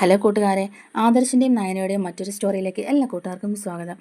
Hello കൂട്ടുകാരെ ആദർശിന്റെയും നയനയുടെയും മറ്റൊരു സ്റ്റോറിയിലേക്ക് എല്ലാ കൂട്ടുകാർക്കും സ്വാഗതം.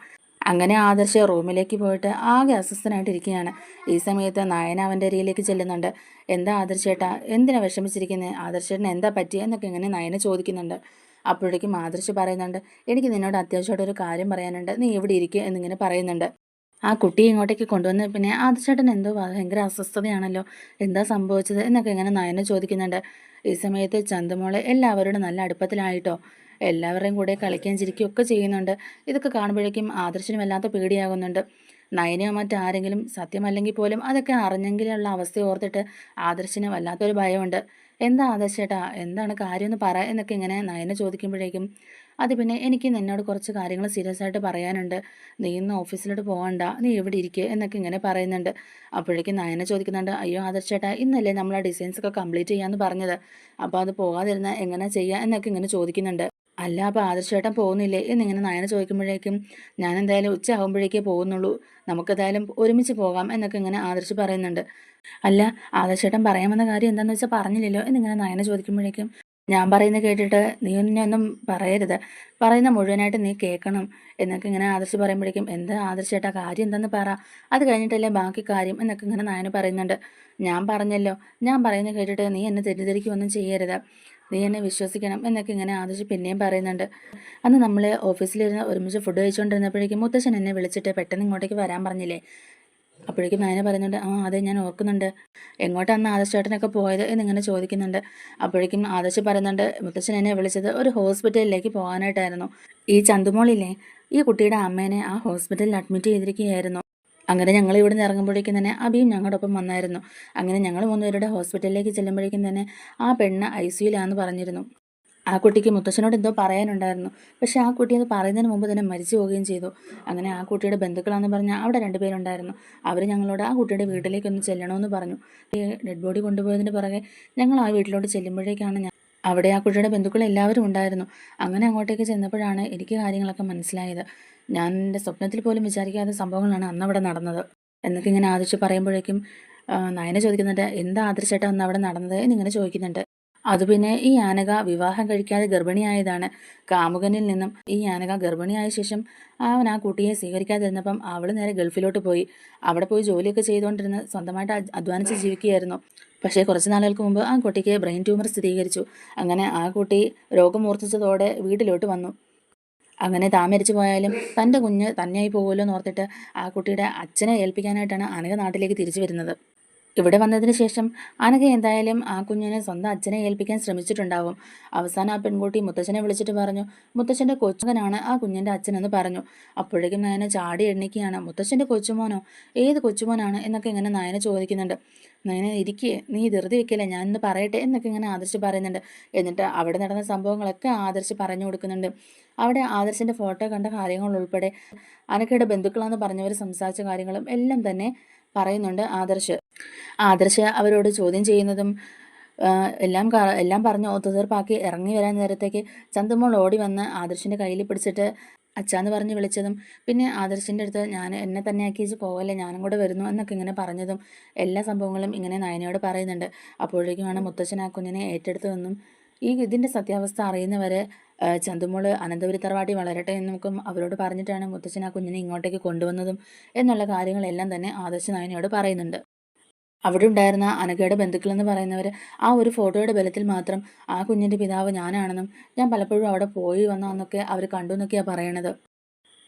അങ്ങനെ ആദർശ് റൂമിലേക്ക് പോയിട്ട് ആകെ അസ്വസ്ഥനായിട്ടിരിക്കുകയാണ്. ഈ സമയത്ത് നയന അവന്റെ അരിയിലേക്ക് ചെല്ലുന്നുണ്ട്. എന്താ ആദർശേട്ടാ എന്തിനാ വിഷമിച്ചിരിക്കുന്നത് ആദർശേട്ടന് എന്താ പറ്റിയ എന്നൊക്കെ ഇങ്ങനെ നയന ചോദിക്കുന്നുണ്ട്. അപ്പോഴേക്കും ആദർശ് പറയുന്നുണ്ട് എനിക്ക് നിന്നോട് അത്യാവശ്യമായിട്ടൊരു കാര്യം പറയാനുണ്ട്. നീ എവിടെ ഇരിക്കുക? എന്നിങ്ങനെ പറയുന്നുണ്ട്. ആ കുട്ടിയെ ഇങ്ങോട്ടേക്ക് കൊണ്ടുവന്ന് പിന്നെ ആദിച്ചേട്ടൻ എന്തോ ഭയങ്കര അസ്വസ്ഥതയാണല്ലോ എന്താ സംഭവിച്ചത് എന്നൊക്കെ ഇങ്ങനെ നയന ചോദിക്കുന്നുണ്ട്. ഈ സമയത്ത് ചന്തമോളെ എല്ലാവരോടും നല്ല അടുപ്പത്തിലായിട്ടോ എല്ലാവരുടെയും കൂടെ കളിക്കുകയും ചിരിക്കുകയും ഒക്കെ ചെയ്യുന്നുണ്ട്. ഇതൊക്കെ കാണുമ്പോഴേക്കും ആദർശനും വല്ലാത്ത പേടിയാകുന്നുണ്ട്. നയനയോ മറ്റാരെങ്കിലും സത്യമല്ലെങ്കിൽ പോലും അതൊക്കെ അറിഞ്ഞെങ്കിലുള്ള അവസ്ഥ ഓർത്തിട്ട് ആദർശന് വല്ലാത്തൊരു ഭയമുണ്ട്. എന്താ ആദർശേട്ടാ എന്താണ് കാര്യമെന്ന് പറ എന്നൊക്കെ ഇങ്ങനെ നയന ചോദിക്കുമ്പോഴേക്കും അത് പിന്നെ എനിക്ക് നിന്നോട് കുറച്ച് കാര്യങ്ങൾ സീരിയസ് ആയിട്ട് പറയാനുണ്ട്. നീ ഇന്ന് ഓഫീസിലോട്ട് പോകണ്ട നീ എവിടെ ഇരിക്കുക എന്നൊക്കെ ഇങ്ങനെ പറയുന്നുണ്ട്. അപ്പോഴേക്കും നയന ചോദിക്കുന്നുണ്ട് അയ്യോ ആദർശേട്ടാ ഇന്നല്ലേ നമ്മൾ ആ ഡിസൈൻസ് ഒക്കെ കംപ്ലീറ്റ് ചെയ്യാന്ന് പറഞ്ഞത്. അപ്പോൾ അത് പോകാതിരുന്ന എങ്ങനെ ചെയ്യുക എന്നൊക്കെ ഇങ്ങനെ ചോദിക്കുന്നുണ്ട്. അല്ല അപ്പോൾ ആദർശേട്ടൻ പോകുന്നില്ലേ? എന്നിങ്ങനെ നയന ചോദിക്കുമ്പോഴേക്കും ഞാൻ എന്തായാലും ഉച്ച ആകുമ്പോഴേക്കേ പോകുന്നുള്ളൂ. നമുക്കെന്തായാലും ഒരുമിച്ച് പോകാം എന്നൊക്കെ ഇങ്ങനെ ആദർശ് പറയുന്നുണ്ട്. അല്ല ആദർശേട്ടൻ പറയാൻ വന്ന കാര്യം എന്താണെന്ന് വെച്ചാൽ പറഞ്ഞില്ലല്ലോ എന്നിങ്ങനെ നയന ചോദിക്കുമ്പോഴേക്കും ഞാൻ പറയുന്നത് കേട്ടിട്ട് നീ ഒന്നെ ഒന്നും പറയരുത്. പറയുന്ന മുഴുവനായിട്ട് നീ കേൾക്കണം. എന്നൊക്കെ ഇങ്ങനെ ആദർശ് പറയുമ്പോഴേക്കും എന്താ ആദർശേട്ടാ കാര്യം എന്തെന്ന് പറ. അത് കഴിഞ്ഞിട്ടല്ലേ ബാക്കി കാര്യം എന്നൊക്കെ ഇങ്ങനെ നായന് പറയുന്നുണ്ട്. ഞാൻ പറഞ്ഞല്ലോ. ഞാൻ പറയുന്നത് കേട്ടിട്ട് നീ എന്നെ തെറ്റിദ്ധരിക്കുകയൊന്നും ചെയ്യരുത്. നീ എന്നെ വിശ്വസിക്കണം എന്നൊക്കെ ഇങ്ങനെ ആദർശ് പിന്നെയും പറയുന്നുണ്ട്. അന്ന് നമ്മൾ ഓഫീസിലിരുന്ന് ഒരുമിച്ച് ഫുഡ് കഴിച്ചുകൊണ്ടിരുന്നപ്പോഴേക്കും മുത്തശ്ശൻ എന്നെ വിളിച്ചിട്ട് പെട്ടെന്ന് ഇങ്ങോട്ടേക്ക് വരാൻ പറഞ്ഞില്ലേ? അപ്പോഴേക്കും നയന പറയുന്നുണ്ട് ആ അതെ ഞാൻ ഓർക്കുന്നുണ്ട്. എങ്ങോട്ടാണ് ആദർശ് ചേട്ടനൊക്കെ പോയത്? എന്നിങ്ങനെ ചോദിക്കുന്നുണ്ട്. അപ്പോഴേക്കും ആദർശ് പറയുന്നുണ്ട് മുത്തച്ഛൻ എന്നെ വിളിച്ചത് ഒരു ഹോസ്പിറ്റലിലേക്ക് പോകാനായിട്ടായിരുന്നു. ഈ ചന്തുമോളില്ലേ ഈ കുട്ടിയുടെ അമ്മേനെ ആ ഹോസ്പിറ്റലിൽ അഡ്മിറ്റ് ചെയ്തിരിക്കുകയായിരുന്നു. അങ്ങനെ ഞങ്ങൾ ഇവിടെ നിന്ന് ഇറങ്ങുമ്പോഴേക്കും തന്നെ അബിയും ഞങ്ങളുടെ ഒപ്പം വന്നായിരുന്നു. അങ്ങനെ ഞങ്ങൾ മൂന്നുപേരുടെ ഹോസ്പിറ്റലിലേക്ക് ചെല്ലുമ്പോഴേക്കും തന്നെ ആ പെണ്ണ് ഐ സിയുലാന്ന് പറഞ്ഞിരുന്നു. ആ കുട്ടിക്ക് മുത്തശ്ശനോട് എന്തോ പറയാനുണ്ടായിരുന്നു. പക്ഷേ ആ കുട്ടി അത് പറയുന്നതിന് മുമ്പ് തന്നെ മരിച്ചു പോവുകയും ചെയ്തു. അങ്ങനെ ആ കുട്ടിയുടെ ബന്ധുക്കളാണെന്ന് പറഞ്ഞാൽ അവിടെ രണ്ടുപേരുണ്ടായിരുന്നു അവർ ഞങ്ങളോട് ആ കുട്ടിയുടെ വീട്ടിലേക്കൊന്ന് ചെല്ലണമെന്ന് പറഞ്ഞു. ഈ ഡെഡ് ബോഡി കൊണ്ടുപോയതിന് പുറകെ ഞങ്ങൾ ആ വീട്ടിലോട്ട് ചെല്ലുമ്പോഴേക്കാണ് ഞാൻ അവിടെ ആ കുട്ടിയുടെ ബന്ധുക്കൾ എല്ലാവരും ഉണ്ടായിരുന്നു. അങ്ങനെ അങ്ങോട്ടേക്ക് ചെന്നപ്പോഴാണ് എനിക്ക് കാര്യങ്ങളൊക്കെ മനസ്സിലായത്. ഞാൻ എന്റെ സ്വപ്നത്തിൽ പോലും വിചാരിക്കാത്ത സംഭവങ്ങളാണ് അന്ന് അവിടെ നടന്നത്. എന്നൊക്കെ ഇങ്ങനെ ആദർശ് പറയുമ്പോഴേക്കും നയന ചോദിക്കുന്നുണ്ട് എന്താ ആദർശേട്ടാ അന്ന് അവിടെ നടന്നത്? എന്നിങ്ങനെ ചോദിക്കുന്നുണ്ട്. അത് പിന്നെ ഈ യാനക വിവാഹം കഴിക്കാതെ ഗർഭിണിയായതാണ്. കാമുകനിൽ നിന്നും ഈ ആനക ഗർഭിണിയായ ശേഷം അവൻ ആ കുട്ടിയെ സ്വീകരിക്കാതിരുന്നപ്പം അവൾ നേരെ ഗൾഫിലോട്ട് പോയി. അവിടെ പോയി ജോലിയൊക്കെ ചെയ്തുകൊണ്ടിരുന്ന് സ്വന്തമായിട്ട് അധ്വാ- അധ്വാനിച്ച് ജീവിക്കുകയായിരുന്നു. പക്ഷേ കുറച്ച് നാളുകൾക്ക് മുമ്പ് ആ കുട്ടിക്ക് ബ്രെയിൻ ട്യൂമർ സ്ഥിരീകരിച്ചു. അങ്ങനെ ആ കുട്ടി രോഗം മൂർച്ഛിച്ചതോടെ വീട്ടിലോട്ട് വന്നു. അങ്ങനെ താമരിച്ചു പോയാലും തന്റെ കുഞ്ഞ് തന്നെയായി പോകുമല്ലോ എന്ന് ഓർത്തിട്ട് ആ കുട്ടിയുടെ അച്ഛനെ ഏൽപ്പിക്കാനായിട്ടാണ് അനക നാട്ടിലേക്ക് തിരിച്ചു വരുന്നത്. ഇവിടെ വന്നതിന് ശേഷം അനഘ എന്തായാലും ആ കുഞ്ഞിനെ സ്വന്തം അച്ഛനെ ഏൽപ്പിക്കാൻ ശ്രമിച്ചിട്ടുണ്ടാവും. അവസാനം ആ പെൺകുട്ടി മുത്തച്ഛനെ വിളിച്ചിട്ട് പറഞ്ഞു മുത്തച്ഛന്റെ കൊച്ചുമകനാണ് ആ കുഞ്ഞിന്റെ അച്ഛനെന്ന് പറഞ്ഞു. അപ്പോഴേക്കും നയന ചാടി എണ്ണിക്കുകയാണ്. മുത്തച്ഛന്റെ കൊച്ചുമോനോ? ഏത് കൊച്ചുമോനാണ്? എന്നൊക്കെ ഇങ്ങനെ നയന ചോദിക്കുന്നുണ്ട്. നയന ഇരിക്കേ. നീ ധൃതി വെക്കില്ല. ഞാൻ ഇന്ന് പറയട്ടെ എന്നൊക്കെ ഇങ്ങനെ ആദർശ് പറയുന്നുണ്ട്. എന്നിട്ട് അവിടെ നടന്ന സംഭവങ്ങളൊക്കെ ആദർശ് പറഞ്ഞു കൊടുക്കുന്നുണ്ട്. അവിടെ ആദർശിന്റെ ഫോട്ടോ കണ്ട കാര്യങ്ങൾ ഉൾപ്പെടെ അനക്കയുടെ ബന്ധുക്കളാന്ന് പറഞ്ഞവർ സംസാരിച്ച കാര്യങ്ങളും എല്ലാം തന്നെ പറയുന്നുണ്ട് ആദർശ്. ആദർശ് അവരോട് ചോദ്യം ചെയ്യുന്നതും എല്ലാം എല്ലാം പറഞ്ഞ് ഒത്തുതീർപ്പാക്കി ഇറങ്ങി വരാൻ നേരത്തേക്ക് ചന്തുമോൾ ഓടി വന്ന് ആദർശിന്റെ കയ്യിൽ പിടിച്ചിട്ട് അച്ഛാന്ന് പറഞ്ഞ് വിളിച്ചതും പിന്നെ ആദർശിന്റെ അടുത്ത് ഞാൻ എന്നെ തന്നെ ആക്കിച്ച് പോവല്ലേ ഞാനും കൂടെ വരുന്നു എന്നൊക്കെ ഇങ്ങനെ പറഞ്ഞതും എല്ലാ സംഭവങ്ങളും ഇങ്ങനെ നയനയോട് പറയുന്നുണ്ട്. അപ്പോഴേക്കുമാണ് മുത്തച്ഛൻ ആ കുഞ്ഞിനെ ഏറ്റെടുത്തതെന്നും ഈ ഇതിന്റെ സത്യാവസ്ഥ അറിയുന്നവരെ ചന്തുമോൾ അനന്തപുരി തറവാട്ടി വളരട്ടെ എന്നൊക്കെ അവരോട് പറഞ്ഞിട്ടാണ് മുത്തച്ഛൻ ആ കുഞ്ഞിനെ ഇങ്ങോട്ടേക്ക് കൊണ്ടുവന്നതും എന്നുള്ള കാര്യങ്ങളെല്ലാം തന്നെ ആദർശ നായനയോട് പറയുന്നുണ്ട്. അവിടെ ഉണ്ടായിരുന്ന അനഘയുടെ ബന്ധുക്കളെന്ന് പറയുന്നവർ ആ ഒരു ഫോട്ടോയുടെ ബലത്തിൽ മാത്രം ആ കുഞ്ഞിന്റെ പിതാവ് ഞാനാണെന്നും ഞാൻ പലപ്പോഴും അവിടെ പോയി വന്നാന്നൊക്കെ അവർ കണ്ടു എന്നൊക്കെയാണ് പറയണത്.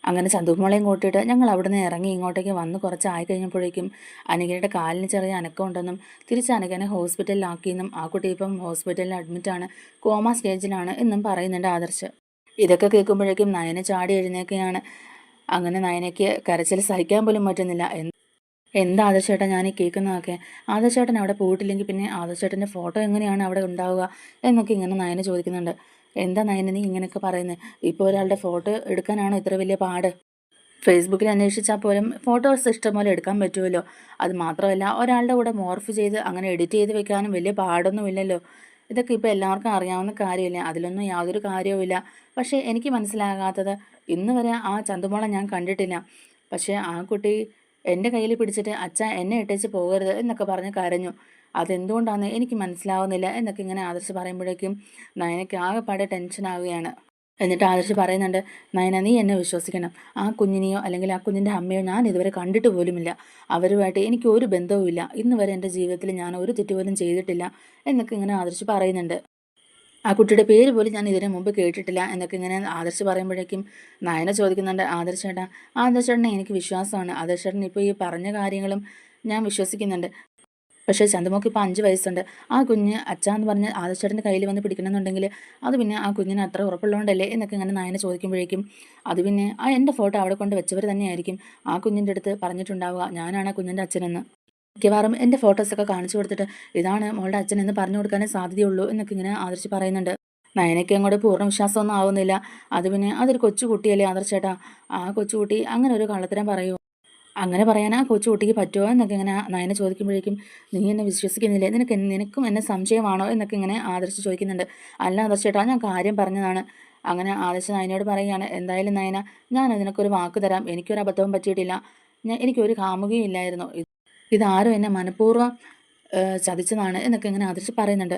അങ്ങനെ ചന്തുമോളെയും കൂട്ടിയിട്ട് ഞങ്ങൾ അവിടുന്ന് ഇറങ്ങി ഇങ്ങോട്ടേക്ക് വന്ന് കുറച്ചായി കഴിഞ്ഞപ്പോഴേക്കും അനഘയുടെ കാലിന് ചെറിയ അനക്കമുണ്ടെന്നും തിരിച്ച് അനകനെ ഹോസ്പിറ്റലിലാക്കിയെന്നും ആ കുട്ടി ഇപ്പം ഹോസ്പിറ്റലിൽ അഡ്മിറ്റാണ് കോമ സ്റ്റേജിലാണ് എന്നും പറയുന്നുണ്ട് ആദർശ്. ഇതൊക്കെ കേൾക്കുമ്പോഴേക്കും നയന ചാടി എഴുന്നേക്കുകയാണ്. അങ്ങനെ നയനയ്ക്ക് കരച്ചിൽ സഹിക്കാൻ പോലും പറ്റുന്നില്ല. എന്താ ആദർശേട്ടൻ ഞാൻ ഈ കേൾക്കുന്നതൊക്കെ? ആദർശേട്ടൻ അവിടെ പോയിട്ടില്ലെങ്കിൽ പിന്നെ ആദർശേട്ടന്റെ ഫോട്ടോ എങ്ങനെയാണ് അവിടെ ഉണ്ടാവുക എന്നൊക്കെ ഇങ്ങനെ നയന ചോദിക്കുന്നുണ്ട്. എന്താ നയന നീ ഇങ്ങനെയൊക്കെ പറയുന്നത് ഇപ്പോൾ ഒരാളുടെ ഫോട്ടോ എടുക്കാനാണോ ഇത്ര വലിയ പാട്? ഫേസ്ബുക്കിൽ അന്വേഷിച്ചാൽ പോലും ഫോട്ടോസ് ഇഷ്ടംപോലെ എടുക്കാൻ പറ്റുമല്ലോ അത് മാത്രമല്ല ഒരാളുടെ കൂടെ മോർഫ് ചെയ്ത് അങ്ങനെ എഡിറ്റ് ചെയ്ത് വെക്കാനും വലിയ പാടൊന്നുമില്ലല്ലോ. ഇതൊക്കെ ഇപ്പോൾ എല്ലാവർക്കും അറിയാവുന്ന കാര്യമില്ല? അതിലൊന്നും യാതൊരു കാര്യവുമില്ല. പക്ഷേ എനിക്ക് മനസ്സിലാകാത്തത് ഇന്ന് വരെ ആ ചന്തുമോളെ ഞാൻ കണ്ടിട്ടില്ല. പക്ഷേ ആ കുട്ടി എന്റെ കയ്യിൽ പിടിച്ചിട്ട് അച്ഛ എന്നെ ഇട്ടേച്ച് പോകരുത് എന്നൊക്കെ പറഞ്ഞ് കരഞ്ഞു. അതെന്തുകൊണ്ടാണെന്ന് എനിക്ക് മനസ്സിലാവുന്നില്ല എന്നൊക്കെ ഇങ്ങനെ ആദർശ് പറയുമ്പോഴേക്കും നയനയ്ക്ക് ആകെപ്പാടെ ടെൻഷനാവുകയാണ് എന്നിട്ട് ആദർശ് പറയുന്നുണ്ട് നയന നീ എന്നെ വിശ്വസിക്കണം. ആ കുഞ്ഞിനെയോ അല്ലെങ്കിൽ ആ കുഞ്ഞിന്റെ അമ്മയോ ഞാൻ ഇതുവരെ കണ്ടിട്ട് പോലുമില്ല. അവരുമായിട്ട് എനിക്ക് ഒരു ബന്ധവുമില്ല ഇന്ന് വരെ എന്റെ ജീവിതത്തിൽ ഞാൻ ഒരു തെറ്റ് പോലും ചെയ്തിട്ടില്ല എന്നൊക്കെ ഇങ്ങനെ ആദർശ് പറയുന്നുണ്ട്. ആ കുട്ടിയുടെ പേര് പോലും ഞാൻ ഇതിനു മുമ്പ് കേട്ടിട്ടില്ല എന്നൊക്കെ ഇങ്ങനെ ആദർശ് പറയുമ്പോഴേക്കും നയന ചോദിക്കുന്നുണ്ട് ആദർശേട്ടാ ആദർശേട്ടനെ എനിക്ക് വിശ്വാസമാണ്. ആദർശേട്ടൻ ഇപ്പോൾ ഈ പറഞ്ഞ കാര്യങ്ങളും ഞാൻ വിശ്വസിക്കുന്നുണ്ട്. പക്ഷേ ചന്തുമോക്ക് ഇപ്പോൾ അഞ്ച് വയസ്സുണ്ട്. ആ കുഞ്ഞ് അച്ഛാന്ന് പറഞ്ഞ് ആദർശേട്ടന്റെ കയ്യിൽ വന്ന് പിടിക്കണമെന്നുണ്ടെങ്കിൽ അത് പിന്നെ ആ കുഞ്ഞിന് അത്ര ഉറപ്പുള്ളതുകൊണ്ടല്ലേ എന്നൊക്കെ ഇങ്ങനെ നായനെ ചോദിക്കുമ്പോഴേക്കും അത് പിന്നെ ആ എന്റെ ഫോട്ടോ അവിടെ കൊണ്ട് വെച്ചവർ തന്നെയായിരിക്കും ആ കുഞ്ഞിന്റെ അടുത്ത് പറഞ്ഞിട്ടുണ്ടാവുക. ഞാനാണ് ആ കുഞ്ഞിന്റെ അച്ഛനെന്ന്. മിക്കവാറും എന്റെ ഫോട്ടോസൊക്കെ കാണിച്ചു കൊടുത്തിട്ട് ഇതാണ് മോളുടെ അച്ഛൻ എന്ന് പറഞ്ഞു കൊടുക്കാനേ സാധ്യതയുള്ളൂ എന്നൊക്കെ ഇങ്ങനെ ആദർശ് പറയുന്നുണ്ട്. നയനയ്ക്ക് അങ്ങോട്ട് പൂർണ വിശ്വാസമൊന്നും ആവുന്നില്ല. അത് പിന്നെ അതൊരു കൊച്ചുകുട്ടിയല്ലേ ആദർശേട്ടാ? ആ കൊച്ചുകുട്ടി അങ്ങനെ ഒരു കള്ളത്തരം പറയൂ. അങ്ങനെ പറയാൻ ആ കൊച്ചുകുട്ടിക്ക് പറ്റുമോ എന്നൊക്കെ ഇങ്ങനെ നയനെ ചോദിക്കുമ്പോഴേക്കും നീ എന്നെ വിശ്വസിക്കുന്നില്ലേ? നിനക്ക് നിനക്കും എന്നെ സംശയമാണോ? എന്നൊക്കെ ഇങ്ങനെ ആദർശ് ചോദിക്കുന്നുണ്ട്. അല്ല ആദർശേട്ടാ ഞാൻ കാര്യം പറഞ്ഞതാണ്. അങ്ങനെ ആദർശ് നയനോട് പറയുകയാണ് എന്തായാലും നയന ഞാൻ അതിനൊക്കെ വാക്ക് തരാം. എനിക്കൊരു അബദ്ധവും പറ്റിയിട്ടില്ല. ഞാൻ എനിക്കൊരു കാമുകയും ഇല്ലായിരുന്നു. ഇത് ഇതാരും എന്നെ മനഃപൂർവം ചതിച്ചതാണ് എന്നൊക്കെ ഇങ്ങനെ ആദർശ് പറയുന്നുണ്ട്.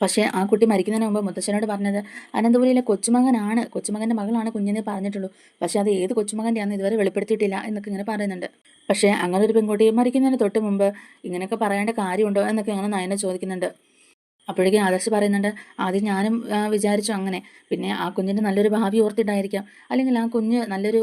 പക്ഷേ ആ കുട്ടി മരിക്കുന്നതിന് മുമ്പ് മുത്തശ്ശനോട് പറഞ്ഞത് അനന്തപുരിയിലെ കൊച്ചുമകനാണ് കൊച്ചുമകന്റെ മകളാണ് കുഞ്ഞിനെ പറഞ്ഞിട്ടുള്ളൂ. പക്ഷേ അത് ഏത് കൊച്ചുമകന്റെയാണെന്ന് ഇതുവരെ വെളിപ്പെടുത്തിയിട്ടില്ല എന്നൊക്കെ ഇങ്ങനെ പറയുന്നുണ്ട്. പക്ഷേ അങ്ങനെ ഒരു പെൺകുട്ടി മരിക്കുന്നതിന് തൊട്ട് മുമ്പ് ഇങ്ങനെയൊക്കെ പറയേണ്ട കാര്യമുണ്ടോ എന്നൊക്കെ അങ്ങനെ നയന ചോദിക്കുന്നുണ്ട്. അപ്പോഴേക്കും ആദർശ് പറയുന്നുണ്ട് ആദ്യം ഞാനും വിചാരിച്ചു അങ്ങനെ. പിന്നെ ആ കുഞ്ഞിന്റെ നല്ലൊരു ഭാവി ഓർത്തിട്ടായിരിക്കാം. അല്ലെങ്കിൽ ആ കുഞ്ഞ് നല്ലൊരു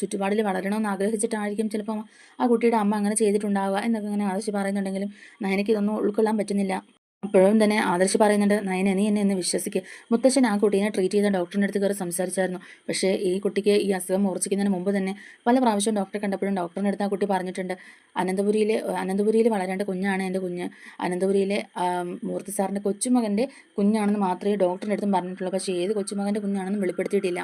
ചുറ്റുപാടിൽ വളരണമെന്ന് ആഗ്രഹിച്ചിട്ടായിരിക്കും ചിലപ്പോൾ ആ കുട്ടിയുടെ അമ്മ അങ്ങനെ ചെയ്തിട്ടുണ്ടാവുക എന്നൊക്കെ അങ്ങനെ ആദർശ് പറയുന്നുണ്ടെങ്കിലും നയനയ്ക്ക് ഇതൊന്നും ഉൾക്കൊള്ളാൻ പറ്റുന്നില്ല. അപ്പോഴും തന്നെ ആദർശ് പറയുന്നുണ്ട് നയന നീ എന്നെ ഒന്ന് വിശ്വസിക്കുക മുത്തശ്ശൻ ആ കുട്ടീനെ ട്രീറ്റ് ചെയ്ത ഡോക്ടറിന്റെ അടുത്ത് കയറി സംസാരിച്ചായിരുന്നു. പക്ഷേ ഈ കുട്ടിക്ക് ഈ അസുഖം മൂർച്ഛിക്കുന്നതിന് മുമ്പ് തന്നെ പല പ്രാവശ്യം ഡോക്ടറെ കണ്ടപ്പോഴും ഡോക്ടറിന്റെ അടുത്ത് ആ കുട്ടി പറഞ്ഞിട്ടുണ്ട് അനന്തപുരിയിലെ അനന്തപുരിയിൽ വളരേണ്ട കുഞ്ഞാണ് എന്റെ കുഞ്ഞ്. അനന്തപുരിയിലെ മൂർത്തി സാറിന്റെ കൊച്ചുമകന്റെ കുഞ്ഞാണെന്ന് മാത്രമേ ഡോക്ടറിന്റെ അടുത്തും പറഞ്ഞിട്ടുള്ളൂ. പക്ഷേ ഏത് കൊച്ചുമകന്റെ കുഞ്ഞാണെന്നും വെളിപ്പെടുത്തിയിട്ടില്ല.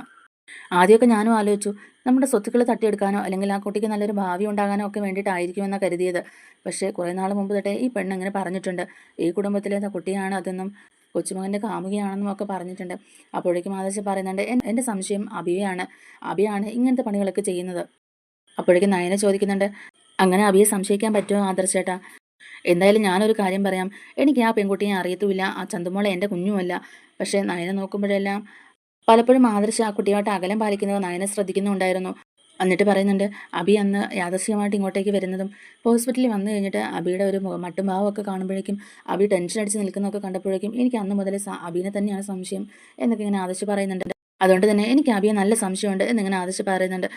ആദ്യമൊക്കെ ഞാനും ആലോചിച്ചു നമ്മുടെ സ്വത്തുക്കൾ തട്ടിയെടുക്കാനോ അല്ലെങ്കിൽ ആ കുട്ടിക്ക് നല്ലൊരു ഭാവി ഉണ്ടാകാനോ ഒക്കെ വേണ്ടിയിട്ടായിരിക്കുമെന്നാണ് കരുതിയത്. പക്ഷേ കുറേ നാൾ മുമ്പ് തൊട്ടേ ഈ പെണ്ണ് ഇങ്ങനെ പറഞ്ഞിട്ടുണ്ട്. ഈ കുടുംബത്തിലെ കുട്ടിയാണ് അതെന്നും കൊച്ചുമകന്റെ കാമുകയാണെന്നും ഒക്കെ പറഞ്ഞിട്ടുണ്ട്. അപ്പോഴേക്കും മാതാശി പറയുന്നുണ്ട് "എൻ- എന്റെ സംശയം അബിയാണ്. അബിയാണ് ഇങ്ങനത്തെ പണികളൊക്കെ ചെയ്യുന്നത്. അപ്പോഴേക്കും നയന ചോദിക്കുന്നുണ്ട് അങ്ങനെ അബിയെ സംശയിക്കാൻ പറ്റുമോ ആദർശേട്ടാ എന്തായാലും ഞാനൊരു കാര്യം പറയാം. എനിക്ക് ആ പെൺകുട്ടിയെ അറിയത്തുമില്ല. ആ ചന്തുമോളെ എന്റെ കുഞ്ഞുമല്ല. പക്ഷേ നയന നോക്കുമ്പോഴെല്ലാം പലപ്പോഴും ആദർശ് ആ കുട്ടിയുമായിട്ട് അകലം പാലിക്കുന്നത് നയന ശ്രദ്ധിക്കുന്നുണ്ടായിരുന്നു. എന്നിട്ട് പറയുന്നുണ്ട് അബി അന്ന് യാദർശികമായിട്ട് ഇങ്ങോട്ടേക്ക് വരുന്നതും ഹോസ്പിറ്റലിൽ വന്നു കഴിഞ്ഞിട്ട് അബിയുടെ ഒരു മട്ടും ഭാവമൊക്കെ കാണുമ്പോഴേക്കും അബി ടെൻഷൻ അടിച്ച് നിൽക്കുന്നതൊക്കെ കണ്ടപ്പോഴേക്കും എനിക്ക് അന്ന് മുതലേ അബിനെ തന്നെയാണ് സംശയം എന്നൊക്കെ ഇങ്ങനെ ആദർശ് പറയുന്നുണ്ട്. അതുകൊണ്ട് തന്നെ എനിക്ക് അബിയെ നല്ല സംശയമുണ്ട് എന്നിങ്ങനെ ആദർശ് പറയുന്നുണ്ട്.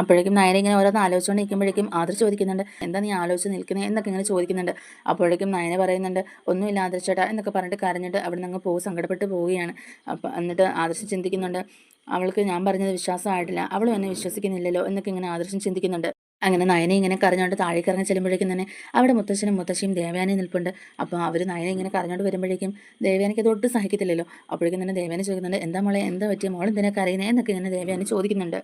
അപ്പോഴേക്കും നയന ഇങ്ങനെ ഓരോന്ന് ആലോചിച്ചുകൊണ്ട് നിൽക്കുമ്പോഴേക്കും ആദർശ് ചോദിക്കുന്നുണ്ട് എന്താ നീ ആലോചിച്ച് നിൽക്കുന്നത് എന്നൊക്കെ ഇങ്ങനെ ചോദിക്കുന്നുണ്ട്. അപ്പോഴേക്കും നയന പറയുന്നുണ്ട് ഒന്നുമില്ല ആദർശേട്ടാ എന്നൊക്കെ പറഞ്ഞിട്ട് കരഞ്ഞിട്ട് അവിടെ നിന്ന് പോകും സങ്കടപ്പെട്ട് പോവുകയാണ്. അപ്പം എന്നിട്ട് ആദർശ് ചിന്തിക്കുന്നുണ്ട് അവൾക്ക് ഞാൻ പറഞ്ഞത് വിശ്വാസമായിട്ടില്ല അവളും എന്നെ വിശ്വസിക്കുന്നില്ലല്ലോ എന്നൊക്കെ ഇങ്ങനെ ആദർശം ചിന്തിക്കുന്നുണ്ട്. അങ്ങനെ നയനെ ഇങ്ങനെ കറിഞ്ഞോണ്ട് താഴേക്ക് ഇറങ്ങി ചെല്ലുമ്പോഴേക്കും തന്നെ അവിടെ മുത്തശ്ശനും മുത്തശ്ശിയും ദേവയാനി നിൽപ്പുണ്ട്. അപ്പോൾ അവർ നയനെ ഇങ്ങനെ കറിഞ്ഞോണ്ട് വരുമ്പോഴേക്കും ദേവയാനയ്ക്ക് അത് ഒട്ടും സഹിക്കത്തില്ലല്ലോ. അപ്പോഴേക്കും തന്നെ ദേവയാനി ചോദിക്കുന്നുണ്ട് എന്താ മോളെ എന്താ പറ്റിയ? മോൾ എന്തിനാ കരയുന്നത് എന്നൊക്കെ ഇങ്ങനെ ദേവയാനി ചോദിക്കുന്നുണ്ട്.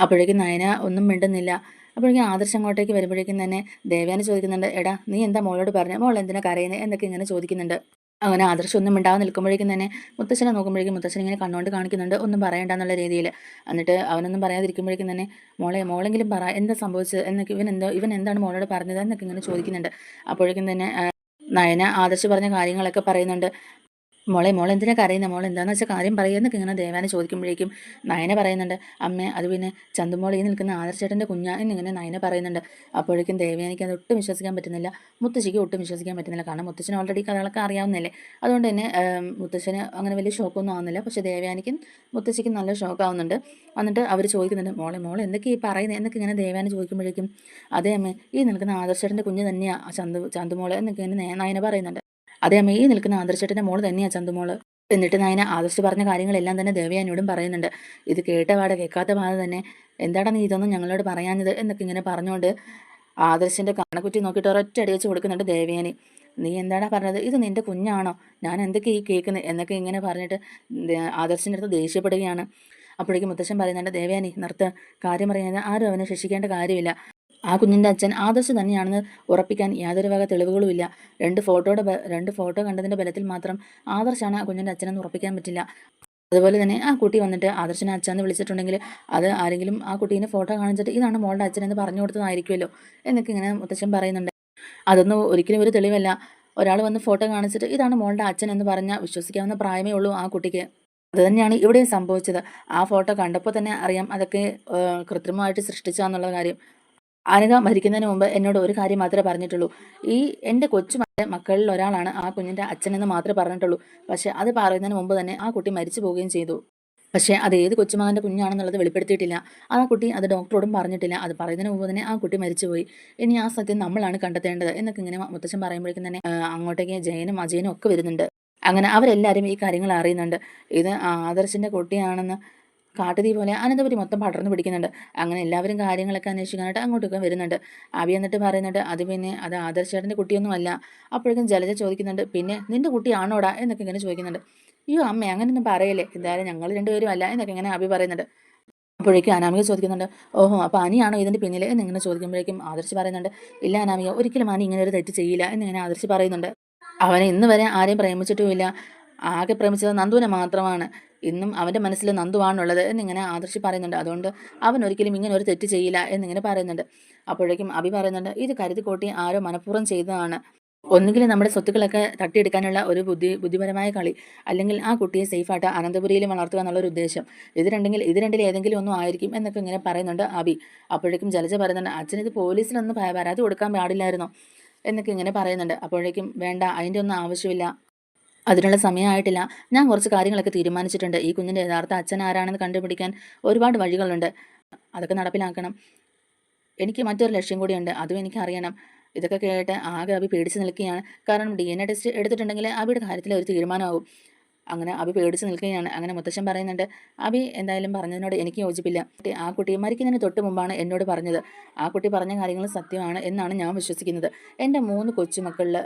അപ്പോഴേക്കും നയന ഒന്നും മിണ്ടുന്നില്ല. അപ്പോഴേക്കും ആദർശം അങ്ങോട്ടേക്ക് വരുമ്പോഴേക്കും തന്നെ ദേവയാനി ചോദിക്കുന്നുണ്ട് എടാ നീ എന്താ മോളോട് പറഞ്ഞ? മോൾ എന്തിനാ കരയുന്നത് എന്നൊക്കെ ഇങ്ങനെ ചോദിക്കുന്നുണ്ട്. അങ്ങനെ ആദർശം ഒന്നും നിൽക്കുമ്പോഴേക്കും തന്നെ മുത്തശ്ശനെ നോക്കുമ്പോഴേക്കും മുത്തശ്ശൻ ഇങ്ങനെ കണ്ണുകൊണ്ട് കാണിക്കുന്നുണ്ട്. ഒന്നും പറയണ്ട എന്നുള്ള രീതിയിൽ. എന്നിട്ട് അവനൊന്നും പറയാതിരിക്കുമ്പോഴേക്കും തന്നെ മോളെ മോളെങ്കിലും പറ എന്താ സംഭവിച്ചത്? എന്നൊക്കെ ഇവൻ എന്തോ ഇവൻ എന്താണ് മോളോട് പറഞ്ഞത്? എന്നൊക്കെ ഇങ്ങനെ ചോദിക്കുന്നുണ്ട്. അപ്പോഴേക്കും തന്നെ നയന ആദർശ് പറഞ്ഞ കാര്യങ്ങളൊക്കെ പറയുന്നുണ്ട്. മോളെ മോൾ എന്തിനാ കരയുന്നത് മോൾ എന്താണെന്ന് വെച്ചാൽ കാര്യം പറയുന്നൊക്കെ ഇങ്ങനെ ദേവാന ചോദിക്കുമ്പോഴേക്കും നയന പറയുന്നുണ്ട് അമ്മ അത് പിന്നെ ചന്തുമോൾ ഈ നിൽക്കുന്ന ആദർശേട്ടന്റെ കുഞ്ഞാ എന്നിങ്ങനെ നയന പറയുന്നുണ്ട്. അപ്പോഴേക്കും ദേവയാനിക്ക് അത് ഒട്ടും വിശ്വസിക്കാൻ പറ്റുന്നില്ല. മുത്തശ്ശിക്ക് ഒട്ടും വിശ്വസിക്കാൻ പറ്റുന്നില്ല. കാരണം മുത്തശ്ശന് ഓൾറെഡി കഥകളൊക്കെ അറിയാവുന്നില്ലേ അതുകൊണ്ട് തന്നെ മുത്തശ്ശന് അങ്ങനെ വലിയ ഷോക്കൊന്നും ആവുന്നില്ല. പക്ഷേ ദേവയാനിക്കും മുത്തശ്ശിക്കും നല്ല ഷോക്ക് ആവുന്നുണ്ട് എന്നിട്ട് അവർ ചോദിക്കുന്നുണ്ട് മോളെ മോളെ എന്തൊക്കെ ഈ പറയുന്നത് എന്നൊക്കെ ഇങ്ങനെ ദേവയാനി ചോദിക്കുമ്പോഴേക്കും അതേ അമ്മേ ഈ നിൽക്കുന്ന ആദർശേട്ടന്റെ കുഞ്ഞ് തന്നെയാണ് ചന്തു ചന്തുമോൾ എന്നൊക്കെ ഇങ്ങനെ നയന പറയുന്നുണ്ട്. അമ്മ ഈ നിൽക്കുന്ന ആന്തരിച്ചേട്ടന്റെ മോൾ തന്നെയാണ് ചന്തുമോൾ. എന്നിട്ട് നയന ആദർശ് പറഞ്ഞ കാര്യങ്ങളെല്ലാം തന്നെ ദേവയാനിയോടും പറയുന്നുണ്ട്. ഇത് കേട്ട പാടെ കേൾക്കാത്ത പാടെ തന്നെ. എന്താടാ നീ ഇതൊന്നും ഞങ്ങളോട് പറയാഞ്ഞത് എന്നൊക്കെ ഇങ്ങനെ പറഞ്ഞുകൊണ്ട് ആദർശിന്റെ കണക്കുറ്റി നോക്കിയിട്ട് ഒരൊറ്റ അടി വെച്ച് കൊടുക്കുന്നുണ്ട് ദേവയാനി. നീ എന്താടാ പറഞ്ഞത്? ഇത് നിന്റെ കുഞ്ഞാണോ? ഞാൻ എന്തൊക്കെ ഈ കേൾക്കുന്നത് എന്നൊക്കെ ഇങ്ങനെ പറഞ്ഞിട്ട് ആദർശിന്റെ അടുത്ത് ദേഷ്യപ്പെടുകയാണ്. അപ്പോഴേക്കും മുത്തശ്ശൻ പറയുന്നുണ്ട് ദേവയാനി നിർത്ത്. കാര്യം പറയുന്നത് ആരും അവനെ ശിക്ഷിക്കേണ്ട കാര്യമില്ല. ആ കുഞ്ഞിന്റെ അച്ഛൻ ആദർശ് തന്നെയാണെന്ന് ഉറപ്പിക്കാൻ യാതൊരു വക തെളിവുകളുമില്ല. രണ്ട് ഫോട്ടോയുടെ രണ്ട് ഫോട്ടോ കണ്ടതിന്റെ ബലത്തിൽ മാത്രം ആദർശാണ് ആ കുഞ്ഞിന്റെ അച്ഛനെന്ന് ഉറപ്പിക്കാൻ പറ്റില്ല. അതുപോലെ തന്നെ ആ കുട്ടി വന്നിട്ട് ആദർശനെ അച്ഛനെന്ന് വിളിച്ചിട്ടുണ്ടെങ്കിൽ അത് ആരെങ്കിലും ആ കുട്ടീനെ ഫോട്ടോ കാണിച്ചിട്ട് ഇതാണ് മോളുടെ അച്ഛനെന്ന് പറഞ്ഞു കൊടുത്തതായിരിക്കുമല്ലോ എന്നൊക്കെ ഇങ്ങനെ മുത്തച്ഛൻ പറയുന്നുണ്ട്. അതൊന്നും ഒരിക്കലും ഒരു തെളിവല്ല. ഒരാൾ വന്ന് ഫോട്ടോ കാണിച്ചിട്ട് ഇതാണ് മോളുടെ അച്ഛൻ എന്ന് പറഞ്ഞാൽ വിശ്വസിക്കാവുന്ന പ്രായമേ ഉള്ളൂ ആ കുട്ടിക്ക്. അതുതന്നെയാണ് ഇവിടെയും സംഭവിച്ചത്. ആ ഫോട്ടോ കണ്ടപ്പോൾ തന്നെ അറിയാം അതൊക്കെ കൃത്രിമമായിട്ട് സൃഷ്ടിച്ചാന്നുള്ള കാര്യം. അനഘ മരിക്കുന്നതിന് മുമ്പ് എന്നോട് ഒരു കാര്യം മാത്രമേ പറഞ്ഞിട്ടുള്ളൂ. ഈ എന്റെ കൊച്ചു മക്കളെ മക്കളിൽ ഒരാളാണ് ആ കുഞ്ഞിന്റെ അച്ഛനെന്ന് മാത്രമേ പറഞ്ഞിട്ടുള്ളൂ. പക്ഷേ അത് പറയുന്നതിന് മുമ്പ് തന്നെ ആ കുട്ടി മരിച്ചു പോവുകയും ചെയ്തു. പക്ഷേ അത് ഏത് കൊച്ചുമകന്റെ കുഞ്ഞാണെന്നുള്ളത് വെളിപ്പെടുത്തിയിട്ടില്ല. ആ കുട്ടി അത് ഡോക്ടറോടും പറഞ്ഞിട്ടില്ല. അത് പറയുന്നതിന് മുമ്പ് തന്നെ ആ കുട്ടി മരിച്ചുപോയി ഇനി ആ സത്യം നമ്മളാണ് കണ്ടെത്തേണ്ടത് എന്നൊക്കെ ഇങ്ങനെ മുത്തച്ഛൻ പറയുമ്പോഴേക്കും തന്നെ അങ്ങോട്ടേക്ക് ജയനും അജയനും ഒക്കെ വരുന്നുണ്ട്. അങ്ങനെ അവരെല്ലാവരും ഈ കാര്യങ്ങൾ അറിയുന്നുണ്ട്. ഇത് ആദർശിന്റെ കുട്ടിയാണെന്ന് കാട്ടുതീ പോലെ അനന്തപുരി മൊത്തം പടർന്നു പിടിക്കുന്നുണ്ട്. അങ്ങനെ എല്ലാവരും കാര്യങ്ങളൊക്കെ അന്വേഷിക്കാനായിട്ട് അങ്ങോട്ടൊക്കെ വരുന്നുണ്ട്. അബി എന്നിട്ട് പറയുന്നുണ്ട് അത് പിന്നെ അത് ആദർശേട്ടന്റെ കുട്ടിയൊന്നുമല്ല. അപ്പോഴേക്കും ജലജ ചോദിക്കുന്നുണ്ട് പിന്നെ നിന്റെ കുട്ടിയാണോടാ? എന്നൊക്കെ ഇങ്ങനെ ചോദിക്കുന്നുണ്ട്. അയ്യോ അമ്മ അങ്ങനെയൊന്നും പറയല്ലേ. എന്തായാലും ഞങ്ങൾ രണ്ടുപേരും അല്ല എന്നൊക്കെ ഇങ്ങനെ അബി പറയുന്നുണ്ട്. അപ്പോഴേക്കും അനാമിക ചോദിക്കുന്നുണ്ട് ഓഹോ അപ്പോൾ അനിയാണോ ഇതിന്റെ പിന്നിൽ? എന്നിങ്ങനെ ചോദിക്കുമ്പോഴേക്കും ആദർശ് പറയുന്നുണ്ട് ഇല്ല അനാമിക ഒരിക്കലും അനി ഇങ്ങനെ ഒരു തെറ്റ് ചെയ്യില്ല എന്നിങ്ങനെ ആദർശ് പറയുന്നുണ്ട്. അവനെ ഇന്ന് വരെ ആരെയും പ്രേമിച്ചിട്ടുമില്ല. ആകെ പ്രേമിച്ചത് നന്ദുവിനെ മാത്രമാണ്. ഇന്നും അവന്റെ മനസ്സിൽ നന്ദുവാണുള്ളത് എന്നിങ്ങനെ ആദർശി പറയുന്നുണ്ട്. അതുകൊണ്ട് അവൻ ഒരിക്കലും ഇങ്ങനെ ഒരു തെറ്റ് ചെയ്യില്ല എന്നിങ്ങനെ പറയുന്നുണ്ട്. അപ്പോഴേക്കും അഭി പറയുന്നുണ്ട് ഇത് കരുതിക്കോട്ടി ആരോ മനഃപൂർവം ചെയ്തതാണ്. ഒന്നുകിൽ നമ്മുടെ സ്വത്തുക്കളൊക്കെ തട്ടിയെടുക്കാനുള്ള ഒരു ബുദ്ധി ബുദ്ധിപരമായ കളി അല്ലെങ്കിൽ ആ കുട്ടിയെ സേഫായിട്ട് അനന്തപുരിയിൽ വളർത്തുക എന്നുള്ള ഒരു ഉദ്ദേശം. ഇത് രണ്ടെങ്കിൽ ഇത് രണ്ടിൽ ഏതെങ്കിലും ഒന്നും ആയിരിക്കും എന്നൊക്കെ ഇങ്ങനെ പറയുന്നുണ്ട് അബി അപ്പോഴേക്കും ജലജ പറയുന്നുണ്ട് അച്ഛൻ ഇത് പരാതി കൊടുക്കാൻ പാടില്ലായിരുന്നോ എന്നൊക്കെ ഇങ്ങനെ പറയുന്നുണ്ട്. അപ്പോഴേക്കും വേണ്ട അതിന്റെ ഒന്നും ആവശ്യമില്ല. അതിനുള്ള സമയമായിട്ടില്ല. ഞാൻ കുറച്ച് കാര്യങ്ങളൊക്കെ തീരുമാനിച്ചിട്ടുണ്ട്. ഈ കുഞ്ഞിന്റെ യഥാർത്ഥ അച്ഛൻ ആരാണെന്ന് കണ്ടുപിടിക്കാൻ ഒരുപാട് വഴികളുണ്ട്. അതൊക്കെ നടപ്പിലാക്കണം. എനിക്ക് മറ്റൊരു ലക്ഷ്യം കൂടിയുണ്ട്. അതും എനിക്ക് അറിയണം ഇതൊക്കെ കേട്ട് ആകെ അഭി പേടിച്ച് നിൽക്കുകയാണ്. കാരണം ഡി എൻ എ ടെസ്റ്റ് എടുത്തിട്ടുണ്ടെങ്കിൽ അബിയുടെ കാര്യത്തിൽ ഒരു തീരുമാനമാകും. അങ്ങനെ അഭി പേടിച്ച് നിൽക്കുകയാണ്. അങ്ങനെ മുത്തശ്ശൻ പറയുന്നുണ്ട് അബി എന്തായാലും പറഞ്ഞതിനോട് എനിക്ക് യോജിപ്പില്ല. ആ കുട്ടി മരിക്കുന്നതിന് തൊട്ട് മുമ്പാണ് എന്നോട് പറഞ്ഞത്. ആ കുട്ടി പറഞ്ഞ കാര്യങ്ങൾ സത്യമാണ് എന്നാണ് ഞാൻ വിശ്വസിക്കുന്നത്. എന്റെ മൂന്ന് കൊച്ചുമക്കളിൽ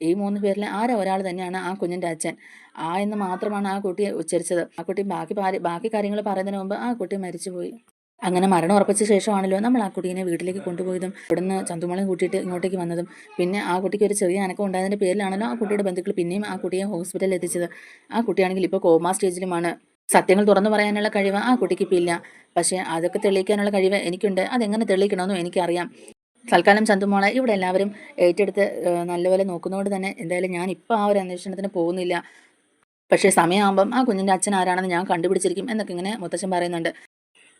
ഈ മൂന്ന് പേരിൽ ആരോ ഒരാൾ തന്നെയാണ് ആ കുഞ്ഞിന്റെ അച്ഛൻ? ആ എന്ന് മാത്രമാണ് ആ കുട്ടിയെ ഉച്ചരിച്ചത്. ആ കുട്ടി ബാക്കി ബാക്കി കാര്യങ്ങൾ പറയുന്നതിന് മുമ്പ് ആ കുട്ടി മരിച്ചുപോയി. അങ്ങനെ മരണം ഉറപ്പിച്ച ശേഷമാണല്ലോ നമ്മൾ ആ കുട്ടീനെ വീട്ടിലേക്ക് കൊണ്ടുപോയതും ഇവിടുന്ന് ചന്തുമളം കൂട്ടിയിട്ട് ഇങ്ങോട്ടേക്ക് വന്നതും. പിന്നെ ആ കുട്ടിക്ക് ഒരു ചെറിയ അനക്കം ഉണ്ടായതിന്റെ പേരിലാണല്ലോ ആ കുട്ടിയുടെ ബന്ധുക്കൾ പിന്നെയും ആ കുട്ടിയെ ഹോസ്പിറ്റലിൽ എത്തിച്ചത്. ആ കുട്ടിയാണെങ്കിൽ ഇപ്പോൾ കോമാ സ്റ്റേജിലുമാണ്. സത്യങ്ങൾ തുറന്നു പറയാനുള്ള കഴിവ് ആ കുട്ടിക്ക് ഇപ്പം ഇല്ല. പക്ഷേ അതൊക്കെ തെളിയിക്കാനുള്ള കഴിവ് എനിക്കുണ്ട്. അതെങ്ങനെ തെളിയിക്കണമെന്നും എനിക്കറിയാം. തൽക്കാലം ചന്തുമോളെ ഇവിടെ എല്ലാവരും ഏറ്റെടുത്ത് നല്ലപോലെ നോക്കുന്നതുകൊണ്ട് തന്നെ എന്തായാലും ഞാൻ ഇപ്പോൾ ആ ഒരു അന്വേഷണത്തിന് പോകുന്നില്ല. പക്ഷേ സമയമാകുമ്പം ആ കുഞ്ഞിന്റെ അച്ഛൻ ആരാണെന്ന് ഞാൻ കണ്ടുപിടിച്ചിരിക്കും എന്നൊക്കെ ഇങ്ങനെ മുത്തച്ഛൻ പറയുന്നുണ്ട്.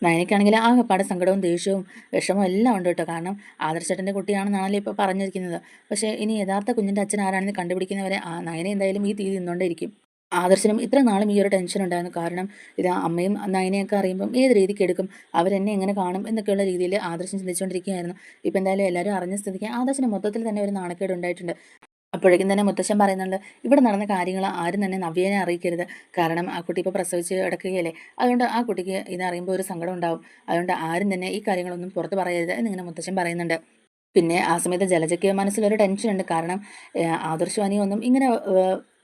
നയനയ്ക്കാണെങ്കിൽ ആകെപ്പാടെ സങ്കടവും ദേഷ്യവും വിഷമവും എല്ലാം ഉണ്ട് കേട്ടോ. കാരണം ആദർശേട്ടന്റെ കുട്ടിയാണെന്നാണല്ലോ ഇപ്പോൾ പറഞ്ഞിരിക്കുന്നത്. പക്ഷേ ഇനി യഥാർത്ഥ കുഞ്ഞിന്റെ അച്ഛൻ ആരാണെന്ന് കണ്ടുപിടിക്കുന്നവരെ ആ നയനെ എന്തായാലും ഈ തീ നിന്നുകൊണ്ടേയിരിക്കും ആദർശനും ഇത്ര നാളും ഈ ഒരു ടെൻഷൻ ഉണ്ടായിരുന്നു. കാരണം ഇത് അമ്മയും നയനയൊക്കെ അറിയുമ്പം ഏത് രീതിക്ക് എടുക്കും? അവരെന്നെ എങ്ങനെ കാണും? എന്നൊക്കെയുള്ള രീതിയിൽ ആദർശം ചിന്തിച്ചുകൊണ്ടിരിക്കുകയായിരുന്നു. ഇപ്പം എന്തായാലും എല്ലാവരും അറിഞ്ഞ സ്ഥിതിക്ക് ആദർശന് മൊത്തത്തിൽ തന്നെ ഒരു നാണക്കേട് ഉണ്ടായിട്ടുണ്ട്. അപ്പോഴേക്കും തന്നെ മുത്തശ്ശൻ പറയുന്നുണ്ട് ഇവിടെ നടന്ന കാര്യങ്ങൾ ആരും തന്നെ നവ്യനെ അറിയിക്കരുത്. കാരണം ആ കുട്ടി ഇപ്പോൾ പ്രസവിച്ച് കിടക്കുകയല്ലേ? അതുകൊണ്ട് ആ കുട്ടിക്ക് ഇതറിയുമ്പോൾ ഒരു സങ്കടം ഉണ്ടാവും. അതുകൊണ്ട് ആരും തന്നെ ഈ കാര്യങ്ങളൊന്നും പുറത്ത് പറയരുത് എന്നിങ്ങനെ മുത്തശ്ശൻ പറയുന്നുണ്ട്. പിന്നെ ആ സമയത്ത് ജലജയ്ക്ക് മനസ്സിലൊരു ടെൻഷനുണ്ട് കാരണം ആദർശവാനിയൊന്നും ആദർശും ഇങ്ങനെ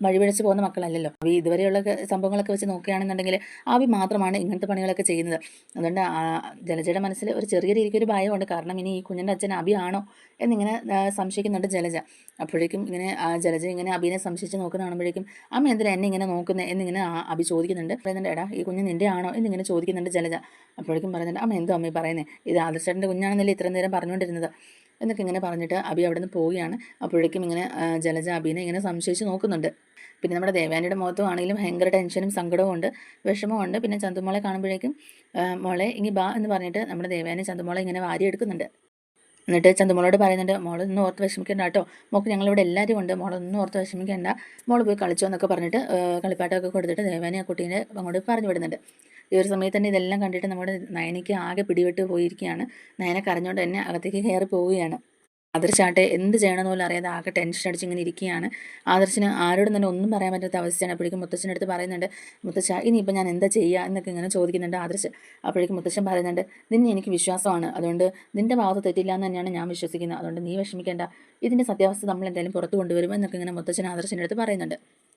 വഴിപിഴച്ച് പോകുന്ന മക്കളല്ലല്ലോ. അവി ഇതുവരെയുള്ള സംഭവങ്ങളൊക്കെ വെച്ച് നോക്കുകയാണെന്നുണ്ടെങ്കിൽ ആവി മാത്രമാണ് ഇങ്ങനത്തെ പണികളൊക്കെ ചെയ്യുന്നത്. അതുകൊണ്ട് ജലജയുടെ മനസ്സിൽ ഒരു ചെറിയ രീതിക്ക് ഒരു ഭയമുണ്ട് കാരണം ഇനി ഈ കുഞ്ഞിന്റെ അച്ഛൻ അബി ആണോ എന്നിങ്ങനെ സംശയിക്കുന്നുണ്ട് ജലജ. അപ്പോഴേക്കും ഇങ്ങനെ ജലജ ഇങ്ങനെ അബിനെ സംശയിച്ച് നോക്കുന്ന കാണുമ്പോഴേക്കും അമ്മ എന്തിനാ എന്നെ ഇങ്ങനെ നോക്കുന്നത് എന്നിങ്ങനെ അബി ചോദിക്കുന്നുണ്ട്. പറയുന്നുണ്ട് എടാ ഈ കുഞ്ഞ് നിന്റെ ആണോ? എന്നിങ്ങനെ ചോദിക്കുന്നുണ്ട് ജലജ. അപ്പോഴേക്കും പറയുന്നുണ്ട് അമ്മ എന്തോ അമ്മ പറയുന്നത് ഇത് ആദർശേട്ടന്റെ കുഞ്ഞാണെന്നല്ലേ ഇത്രയും നേരം പറഞ്ഞുകൊണ്ടിരുന്നത്? എന്നൊക്കെ ഇങ്ങനെ പറഞ്ഞിട്ട് അബി അവിടെ നിന്ന് പോവുകയാണ്. അപ്പോഴേക്കും ഇങ്ങനെ ജലജ അബീനെ ഇങ്ങനെ സംശയിച്ച് നോക്കുന്നുണ്ട്. പിന്നെ നമ്മുടെ ദേവാനിയുടെ മുഖത്തും ആണെങ്കിലും ഭയങ്കര ടെൻഷനും സങ്കടവും ഉണ്ട് വിഷമവും ഉണ്ട്. പിന്നെ ചന്തുമോളെ കാണുമ്പോഴേക്കും മോളെ ഇനി ബാ എന്ന് പറഞ്ഞിട്ട് നമ്മുടെ ദേവാനി ചന്തുമോളെ ഇങ്ങനെ വാരിയെടുക്കുന്നുണ്ട് എന്നിട്ട് ചന്തുമോളോട് പറയുന്നുണ്ട് മോളൊന്നും ഓർത്ത് വിഷമിക്കേണ്ട കേട്ടോ. മോൾക്ക് ഞങ്ങളിവിടെ എല്ലാവരും ഉണ്ട്. മോളൊന്നും ഓർത്ത് വിഷമിക്കേണ്ട. മോൾ പോയി കളിച്ചോ എന്നൊക്കെ പറഞ്ഞിട്ട് കളിപ്പാട്ടമൊക്കെ കൊടുത്തിട്ട് ദേവാനി ആ കുട്ടീനെ അങ്ങോട്ട് പറഞ്ഞു വിടുന്നുണ്ട്. ഈ ഒരു സമയത്ത് തന്നെ ഇതെല്ലാം കണ്ടിട്ട് നമ്മുടെ നയനയ്ക്ക് ആകെ പിടിവിട്ട് പോയിരിക്കുകയാണ്. നയന കരഞ്ഞുകൊണ്ട് തന്നെ അകത്തേക്ക് കയറി പോവുകയാണ്. ആദർശാട്ടെ എന്ത് ചെയ്യണമെന്ന് പോലും അറിയാതെ ആകെ ടെൻഷൻ അടിച്ച് ഇങ്ങനെ ഇരിക്കുകയാണ്. ആദർശിന് ആരോടും തന്നെ ഒന്നും പറയാൻ പറ്റാത്ത അവസ്ഥയാണ്. അപ്പോഴേക്കും മുത്തച്ഛന്റെ അടുത്ത് പറയുന്നുണ്ട് മുത്തച്ഛ ഇനിയിപ്പോൾ ഞാൻ എന്താ ചെയ്യുക? എന്നൊക്കെ ഇങ്ങനെ ചോദിക്കുന്നുണ്ട് ആദർശ്. അപ്പോഴേക്കും മുത്തച്ഛൻ പറയുന്നുണ്ട് നിന്നെ എനിക്ക് വിശ്വാസമാണ്. അതുകൊണ്ട് നിന്റെ ഭാഗത്ത് തെറ്റില്ല എന്ന് തന്നെയാണ് ഞാൻ വിശ്വസിക്കുന്നത്. അതുകൊണ്ട് നീ വിഷമിക്കേണ്ട. ഇതിന്റെ സത്യാവസ്ഥ നമ്മൾ എന്തായാലും പുറത്തു കൊണ്ടുവരും എന്നൊക്കെ ഇങ്ങനെ മുത്തച്ഛൻ ആദർശിന്റെ അടുത്ത് പറയുന്നുണ്ട്.